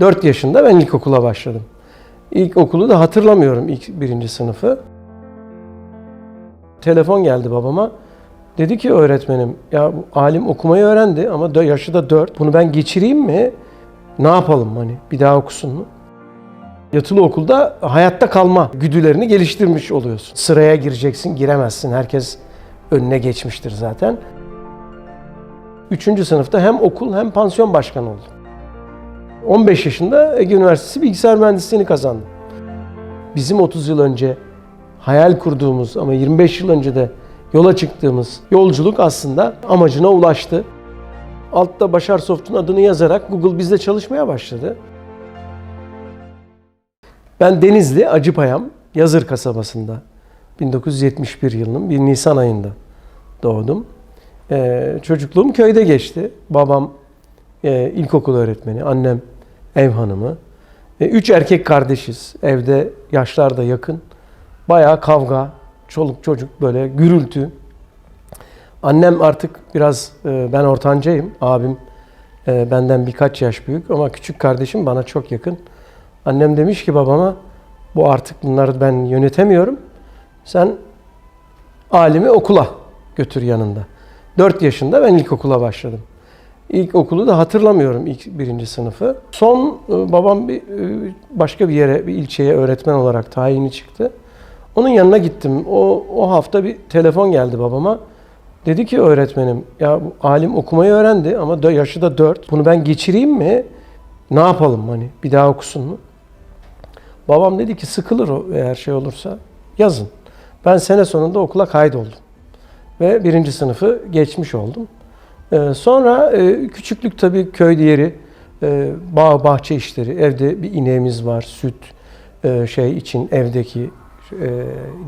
4 yaşında ben ilkokula başladım. İlkokulu da hatırlamıyorum ilk birinci sınıfı. Telefon geldi babama. Dedi ki öğretmenim ya bu alim okumayı öğrendi ama yaşı da 4. Bunu ben geçireyim mi? Ne yapalım hani bir daha okusun mu? Yatılı okulda hayatta kalma güdülerini geliştirmiş oluyorsun. Sıraya gireceksin, giremezsin. Herkes önüne geçmiştir zaten. Üçüncü sınıfta hem okul hem pansiyon başkanı oldum. 15 yaşında Ege Üniversitesi Bilgisayar Mühendisliğini kazandım. Bizim 30 yıl önce hayal kurduğumuz ama 25 yıl önce de yola çıktığımız yolculuk aslında amacına ulaştı. Altta Başar Soft'un adını yazarak Google bizle çalışmaya başladı. Ben Denizli Acıpayam Yazır kasabasında 1971 yılının bir Nisan ayında doğdum. Ee, çocukluğum köyde geçti. Babam e, ilkokul öğretmeni, annem ev hanımı. E, üç erkek kardeşiz. Evde yaşlar da yakın. Bayağı kavga, çoluk çocuk böyle gürültü. Annem artık biraz, e, ben ortancayım. Abim e, benden birkaç yaş büyük ama küçük kardeşim bana çok yakın. Annem demiş ki babama, bu artık bunları ben yönetemiyorum. Sen alimi okula götür yanında. 4 yaşında ben ilkokula başladım. İlkokulu da hatırlamıyorum ilk birinci sınıfı. Son e, babam bir e, başka bir yere, bir ilçeye öğretmen olarak tayini çıktı. Onun yanına gittim. O, o hafta bir telefon geldi babama. Dedi ki öğretmenim ya bu alim okumayı öğrendi ama dö- yaşı da 4. Bunu ben geçireyim mi? Ne yapalım hani bir daha okusun mu? Babam dedi ki sıkılır o eğer şey olursa yazın. Ben sene sonunda okula kaydoldum. Ve birinci sınıfı geçmiş oldum. Ee, sonra e, küçüklük tabii köy yeri, e, bağ bahçe işleri, evde bir ineğimiz var, süt e, şey için evdeki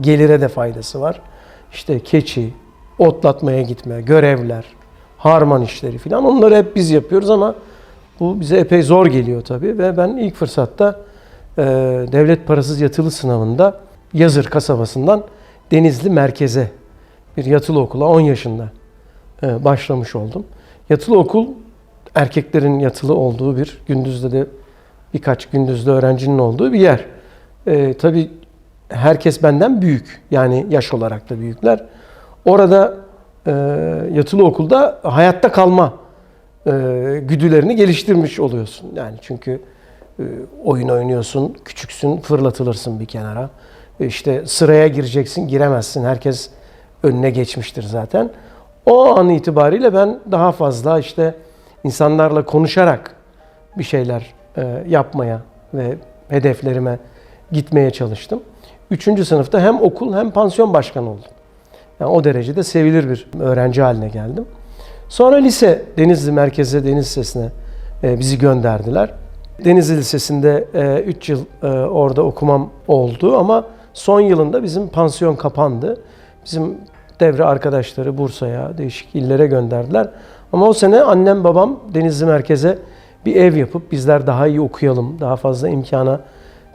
gelire de faydası var. İşte keçi, otlatmaya gitme, görevler, harman işleri filan. Onları hep biz yapıyoruz ama bu bize epey zor geliyor tabii. Ve ben ilk fırsatta devlet parasız yatılı sınavında Yazır kasabasından Denizli merkeze bir yatılı okula 10 yaşında başlamış oldum. Yatılı okul erkeklerin yatılı olduğu bir, gündüzde de birkaç gündüzde öğrencinin olduğu bir yer. E, tabii herkes benden büyük. Yani yaş olarak da büyükler. Orada e, yatılı okulda hayatta kalma e, güdülerini geliştirmiş oluyorsun. Yani çünkü e, oyun oynuyorsun, küçüksün, fırlatılırsın bir kenara. E, işte sıraya gireceksin, giremezsin. Herkes önüne geçmiştir zaten. O an itibariyle ben daha fazla işte insanlarla konuşarak bir şeyler e, yapmaya ve hedeflerime gitmeye çalıştım. Üçüncü sınıfta hem okul hem pansiyon başkanı oldum. Yani o derecede sevilir bir öğrenci haline geldim. Sonra lise, Denizli Merkez'e, Deniz Lisesi'ne e, bizi gönderdiler. Denizli Lisesi'nde 3 yıl e, orada okumam oldu ama son yılında bizim pansiyon kapandı. Bizim devre arkadaşları Bursa'ya, değişik illere gönderdiler. Ama o sene annem babam Denizli Merkez'e bir ev yapıp bizler daha iyi okuyalım, daha fazla imkana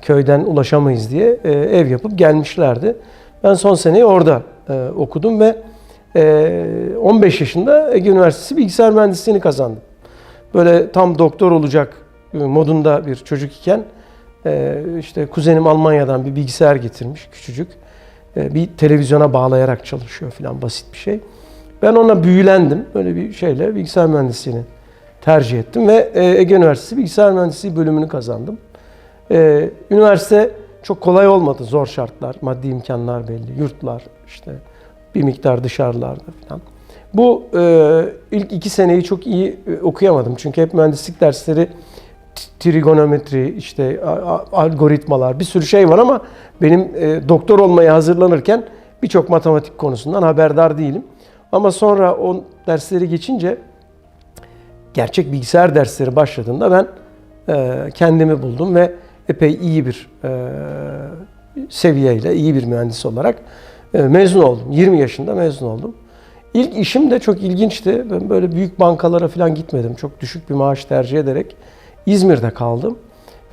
köyden ulaşamayız diye e, ev yapıp gelmişlerdi. Ben son seneyi orada e, okudum ve e, 15 yaşında Ege Üniversitesi Bilgisayar Mühendisliğini kazandım. Böyle tam doktor olacak e, modunda bir çocuk iken e, işte kuzenim Almanya'dan bir bilgisayar getirmiş küçücük. E, bir televizyona bağlayarak çalışıyor falan basit bir şey. Ben ona büyülendim. Böyle bir şeyle bilgisayar mühendisliğini tercih ettim ve e, Ege Üniversitesi Bilgisayar Mühendisliği bölümünü kazandım. E, Üniversite çok kolay olmadı. Zor şartlar, maddi imkanlar belli, yurtlar işte bir miktar dışarılarda falan. Bu e, ilk iki seneyi çok iyi okuyamadım. Çünkü hep mühendislik dersleri trigonometri, işte algoritmalar, bir sürü şey var ama benim e, doktor olmaya hazırlanırken birçok matematik konusundan haberdar değilim. Ama sonra o dersleri geçince gerçek bilgisayar dersleri başladığında ben e, kendimi buldum ve epey iyi bir e, seviyeyle, iyi bir mühendis olarak mezun oldum. 20 yaşında mezun oldum. İlk işim de çok ilginçti. Ben böyle büyük bankalara falan gitmedim. Çok düşük bir maaş tercih ederek İzmir'de kaldım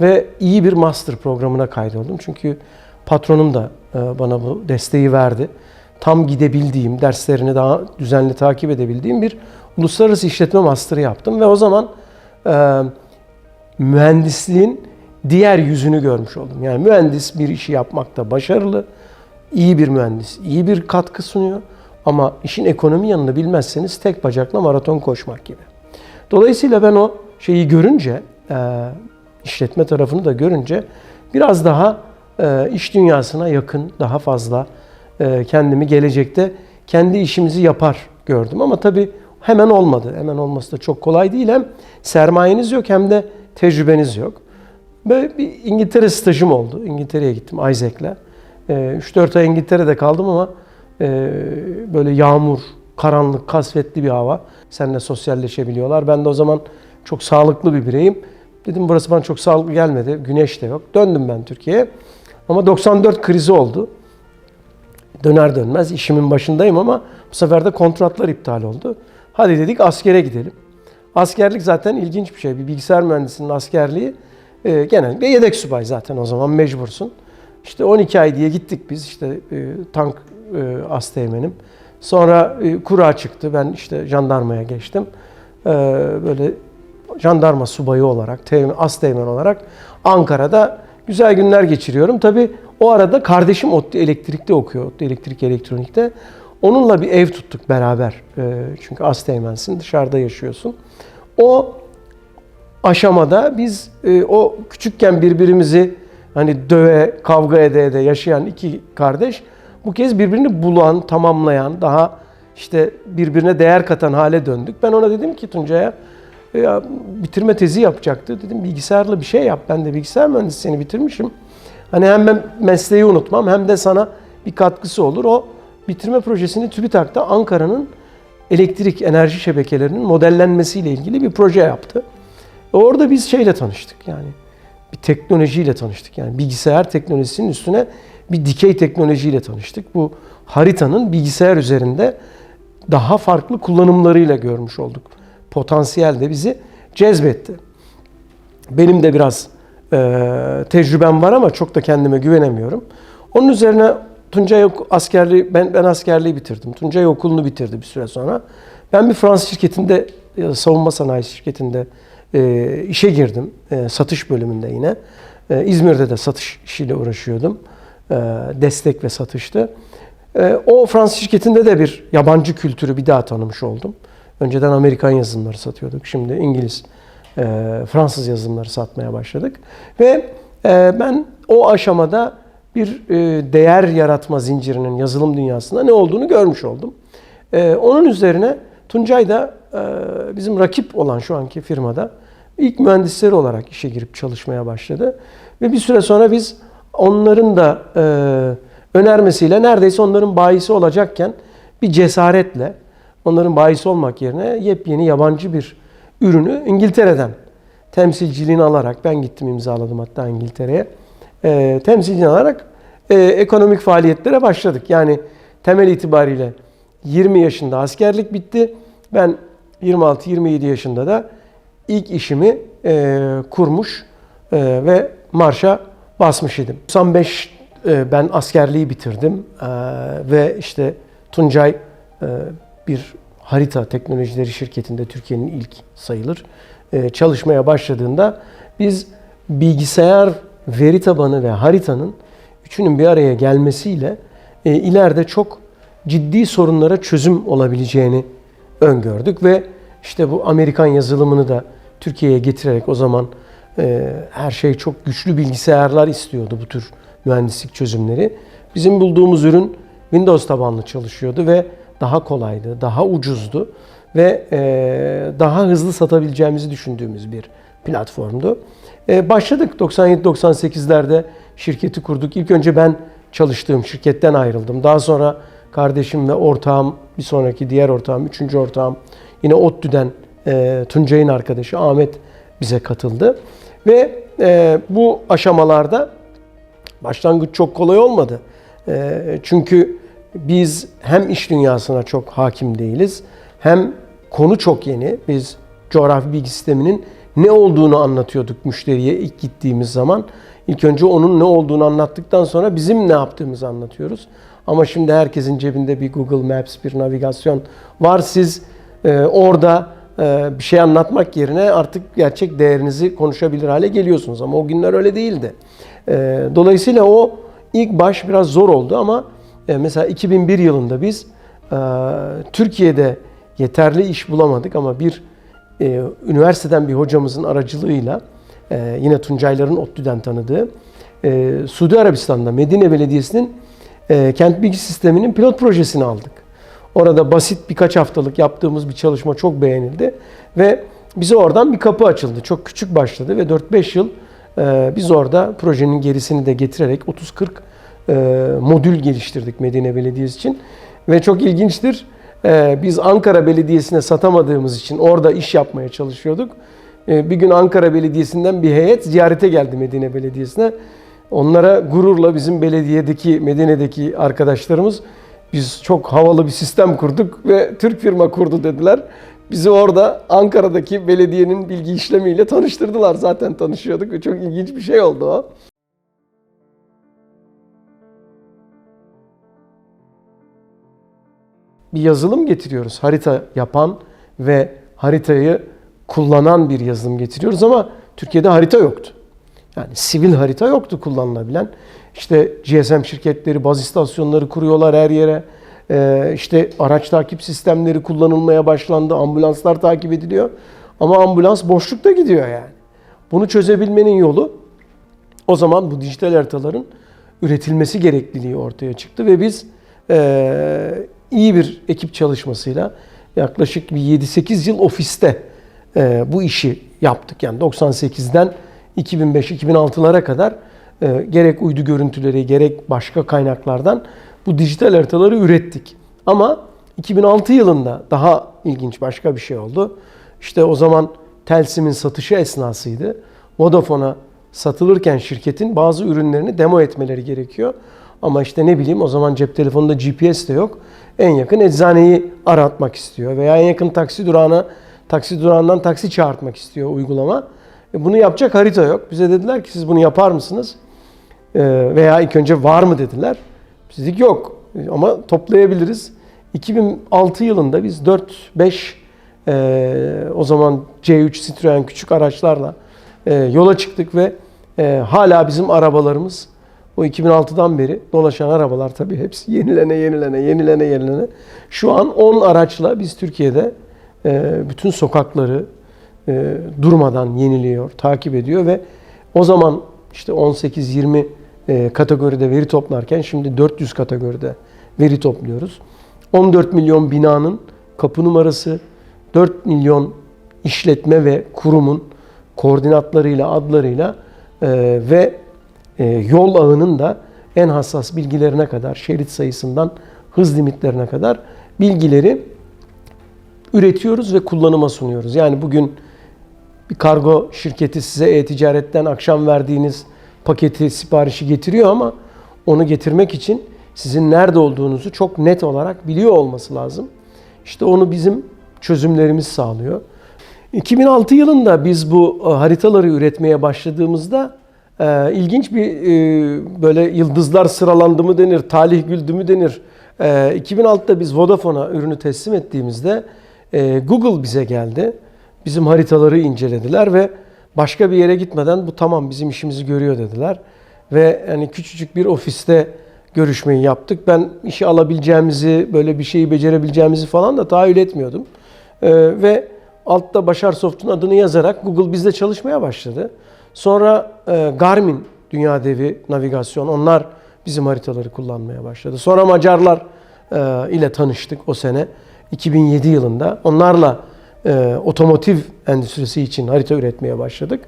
ve iyi bir master programına kaydoldum. Çünkü patronum da e, bana bu desteği verdi. Tam gidebildiğim, derslerini daha düzenli takip edebildiğim bir uluslararası işletme master'ı yaptım ve o zaman e, mühendisliğin diğer yüzünü görmüş oldum. Yani mühendis bir işi yapmakta başarılı, iyi bir mühendis, iyi bir katkı sunuyor. Ama işin ekonomi yanını bilmezseniz tek bacakla maraton koşmak gibi. Dolayısıyla ben o şeyi görünce, işletme tarafını da görünce biraz daha e, iş dünyasına yakın, daha fazla e, kendimi gelecekte kendi işimizi yapar gördüm. Ama tabii hemen olmadı. Hemen olması da çok kolay değil. Hem sermayeniz yok hem de tecrübeniz yok. Böyle bir İngiltere stajım oldu. İngiltere'ye gittim Isaac'le. E, 3-4 ay İngiltere'de kaldım ama e, böyle yağmur, karanlık, kasvetli bir hava. Seninle sosyalleşebiliyorlar. Ben de o zaman çok sağlıklı bir bireyim. Dedim burası bana çok sağlıklı gelmedi. Güneş de yok. Döndüm ben Türkiye'ye. Ama 94 krizi oldu. Döner dönmez işimin başındayım ama bu sefer de kontratlar iptal oldu. Hadi dedik askere gidelim. Askerlik zaten ilginç bir şey. Bir bilgisayar mühendisinin askerliği e, genellikle yedek subay zaten o zaman mecbursun. İşte 12 ay diye gittik biz işte e, tank e, asteğmenim. Sonra e, kura çıktı. Ben işte jandarmaya geçtim. E, böyle jandarma subayı olarak, teğmen, asteğmen olarak Ankara'da güzel günler geçiriyorum. Tabii o arada kardeşim ODTÜ elektrikte okuyor. ODTÜ elektrik elektronikte. Onunla bir ev tuttuk beraber. E, çünkü asteğmensin, dışarıda yaşıyorsun. O aşamada biz e, o küçükken birbirimizi hani döve, kavga ede ede yaşayan iki kardeş bu kez birbirini bulan, tamamlayan, daha işte birbirine değer katan hale döndük. Ben ona dedim ki Tuncay'a ya bitirme tezi yapacaktı. Dedim bilgisayarla bir şey yap. Ben de bilgisayar mühendisliğini bitirmişim. Hani hem ben mesleği unutmam hem de sana bir katkısı olur. O bitirme projesini TÜBİTAK'ta Ankara'nın elektrik enerji şebekelerinin modellenmesiyle ilgili bir proje yaptı. Orada biz şeyle tanıştık yani bir teknolojiyle tanıştık. Yani bilgisayar teknolojisinin üstüne bir dikey teknolojiyle tanıştık. Bu haritanın bilgisayar üzerinde daha farklı kullanımlarıyla görmüş olduk. Potansiyel de bizi cezbetti. Benim de biraz e, tecrübem var ama çok da kendime güvenemiyorum. Onun üzerine Tuncay ok- askerliği ben ben askerliği bitirdim. Tuncay okulunu bitirdi bir süre sonra. Ben bir Fransız şirketinde e, savunma sanayi şirketinde e, işe girdim. E, satış bölümünde yine. E, İzmir'de de satış işiyle uğraşıyordum. E, destek ve satıştı. E, o Fransız şirketinde de bir yabancı kültürü bir daha tanımış oldum. Önceden Amerikan yazılımları satıyorduk. Şimdi İngiliz, e, Fransız yazılımları satmaya başladık. Ve e, ben o aşamada bir e, değer yaratma zincirinin yazılım dünyasında ne olduğunu görmüş oldum. E, onun üzerine Tuncay da e, bizim rakip olan şu anki firmada ilk mühendisleri olarak işe girip çalışmaya başladı. Ve bir süre sonra biz onların da e, önermesiyle neredeyse onların bayisi olacakken bir cesaretle onların bayisi olmak yerine yepyeni yabancı bir ürünü İngiltere'den temsilciliğini alarak ben gittim imzaladım hatta İngiltere'ye e, temsilciliğini alarak e, ekonomik faaliyetlere başladık. Yani temel itibariyle 20 yaşında askerlik bitti. Ben 26-27 yaşında da ilk işimi e, kurmuş e, ve marşa basmış idim. 95 e, ben askerliği bitirdim e, ve işte Tuncay e, bir harita teknolojileri şirketinde Türkiye'nin ilk sayılır e, çalışmaya başladığında biz bilgisayar veri tabanı ve haritanın üçünün bir araya gelmesiyle e, ileride çok ciddi sorunlara çözüm olabileceğini öngördük ve işte bu Amerikan yazılımını da Türkiye'ye getirerek o zaman e, her şey çok güçlü bilgisayarlar istiyordu bu tür mühendislik çözümleri. Bizim bulduğumuz ürün Windows tabanlı çalışıyordu ve daha kolaydı, daha ucuzdu ve e, daha hızlı satabileceğimizi düşündüğümüz bir platformdu. E, başladık 97-98'lerde şirketi kurduk. İlk önce ben çalıştığım şirketten ayrıldım. Daha sonra kardeşim ve ortağım, bir sonraki diğer ortağım, üçüncü ortağım yine ODTÜ'den e, Tuncay'ın arkadaşı Ahmet bize katıldı. Ve bu aşamalarda başlangıç çok kolay olmadı. Çünkü biz hem iş dünyasına çok hakim değiliz, hem konu çok yeni. Biz coğrafi bilgi sisteminin ne olduğunu anlatıyorduk müşteriye ilk gittiğimiz zaman. İlk önce onun ne olduğunu anlattıktan sonra bizim ne yaptığımızı anlatıyoruz. Ama şimdi herkesin cebinde bir Google Maps, bir navigasyon var. Siz e, orada e, bir şey anlatmak yerine artık gerçek değerinizi konuşabilir hale geliyorsunuz. Ama o günler öyle değildi. E, dolayısıyla o ilk baş biraz zor oldu ama mesela 2001 yılında biz e, Türkiye'de yeterli iş bulamadık ama bir e, üniversiteden bir hocamızın aracılığıyla e, yine Tuncayların ODTÜ'den tanıdığı e, Suudi Arabistan'da Medine Belediyesi'nin e, kent bilgi sisteminin pilot projesini aldık. Orada basit birkaç haftalık yaptığımız bir çalışma çok beğenildi ve bize oradan bir kapı açıldı. Çok küçük başladı ve 4-5 yıl e, biz orada projenin gerisini de getirerek 30-40 e, modül geliştirdik Medine Belediyesi için. Ve çok ilginçtir. e, biz Ankara Belediyesi'ne satamadığımız için orada iş yapmaya çalışıyorduk. E, bir gün Ankara Belediyesi'nden bir heyet ziyarete geldi Medine Belediyesi'ne. Onlara gururla bizim belediyedeki, Medine'deki arkadaşlarımız biz çok havalı bir sistem kurduk ve Türk firma kurdu dediler. Bizi orada Ankara'daki belediyenin bilgi işlemiyle tanıştırdılar. Zaten tanışıyorduk ve çok ilginç bir şey oldu o. Bir yazılım getiriyoruz. Harita yapan ve haritayı kullanan bir yazılım getiriyoruz ama Türkiye'de harita yoktu. Yani sivil harita yoktu kullanılabilen. İşte GSM şirketleri baz istasyonları kuruyorlar her yere. Ee, işte araç takip sistemleri kullanılmaya başlandı. Ambulanslar takip ediliyor. Ama ambulans boşlukta gidiyor yani. Bunu çözebilmenin yolu o zaman bu dijital haritaların üretilmesi gerekliliği ortaya çıktı ve biz eee, iyi bir ekip çalışmasıyla yaklaşık bir 7-8 yıl ofiste eee, bu işi yaptık. Yani 98'den 2005-2006'lara kadar eee, gerek uydu görüntüleri gerek başka kaynaklardan bu dijital haritaları ürettik. Ama 2006 yılında daha ilginç başka bir şey oldu. İşte o zaman Telsim'in satışı esnasıydı. Vodafone'a satılırken şirketin bazı ürünlerini demo etmeleri gerekiyor. Ama işte ne bileyim o zaman cep telefonunda GPS de yok. En yakın eczaneyi aratmak istiyor veya en yakın taksi durağına taksi durağından taksi çağırtmak istiyor uygulama. E bunu yapacak harita yok. Bize dediler ki siz bunu yapar mısınız? E, veya ilk önce var mı dediler. Biz dedik yok E, ama toplayabiliriz. 2006 yılında biz 4-5 e, o zaman C3 Citroen küçük araçlarla e, yola çıktık ve e, hala bizim arabalarımız o 2006'dan beri dolaşan arabalar tabii hepsi yenilene yenilene yenilene yenilene. Şu an 10 araçla biz Türkiye'de e, bütün sokakları e, durmadan yeniliyor, takip ediyor ve o zaman işte 18-20 e, kategoride veri toplarken şimdi 400 kategoride veri topluyoruz. 14 milyon binanın kapı numarası, 4 milyon işletme ve kurumun koordinatlarıyla, adlarıyla ve yol ağının da en hassas bilgilerine kadar, şerit sayısından hız limitlerine kadar bilgileri üretiyoruz ve kullanıma sunuyoruz. Yani bugün bir kargo şirketi size e-ticaretten akşam verdiğiniz paketi, siparişi getiriyor ama onu getirmek için sizin nerede olduğunuzu çok net olarak biliyor olması lazım. İşte onu bizim çözümlerimiz sağlıyor. 2006 yılında biz bu e, haritaları üretmeye başladığımızda e, ilginç bir e, böyle yıldızlar sıralandı mı denir, talih güldü mü denir. E, 2006'da biz Vodafone'a ürünü teslim ettiğimizde e, Google bize geldi. Bizim haritaları incelediler ve başka bir yere gitmeden bu tamam bizim işimizi görüyor dediler. Ve yani küçücük bir ofiste görüşmeyi yaptık. Ben işi alabileceğimizi, böyle bir şeyi becerebileceğimizi falan da tahayyül etmiyordum. Ee, ve altta Başar Soft'un adını yazarak Google bizle çalışmaya başladı. Sonra e, Garmin dünya devi navigasyon onlar bizim haritaları kullanmaya başladı. Sonra Macarlar e, ile tanıştık o sene 2007 yılında. Onlarla e, otomotiv endüstrisi için harita üretmeye başladık.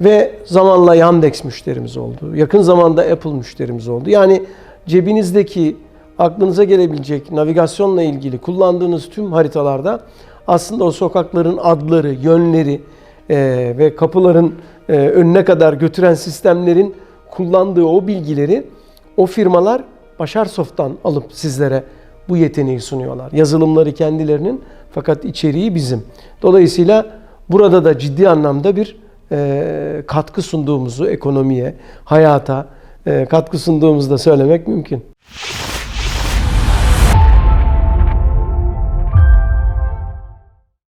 Ve zamanla Yandex müşterimiz oldu. Yakın zamanda Apple müşterimiz oldu. Yani cebinizdeki aklınıza gelebilecek navigasyonla ilgili kullandığınız tüm haritalarda aslında o sokakların adları, yönleri e, ve kapıların e, önüne kadar götüren sistemlerin kullandığı o bilgileri o firmalar Başarsoft'tan alıp sizlere bu yeteneği sunuyorlar. Yazılımları kendilerinin fakat içeriği bizim. Dolayısıyla burada da ciddi anlamda bir e, katkı sunduğumuzu ekonomiye, hayata e, katkı sunduğumuzu da söylemek mümkün.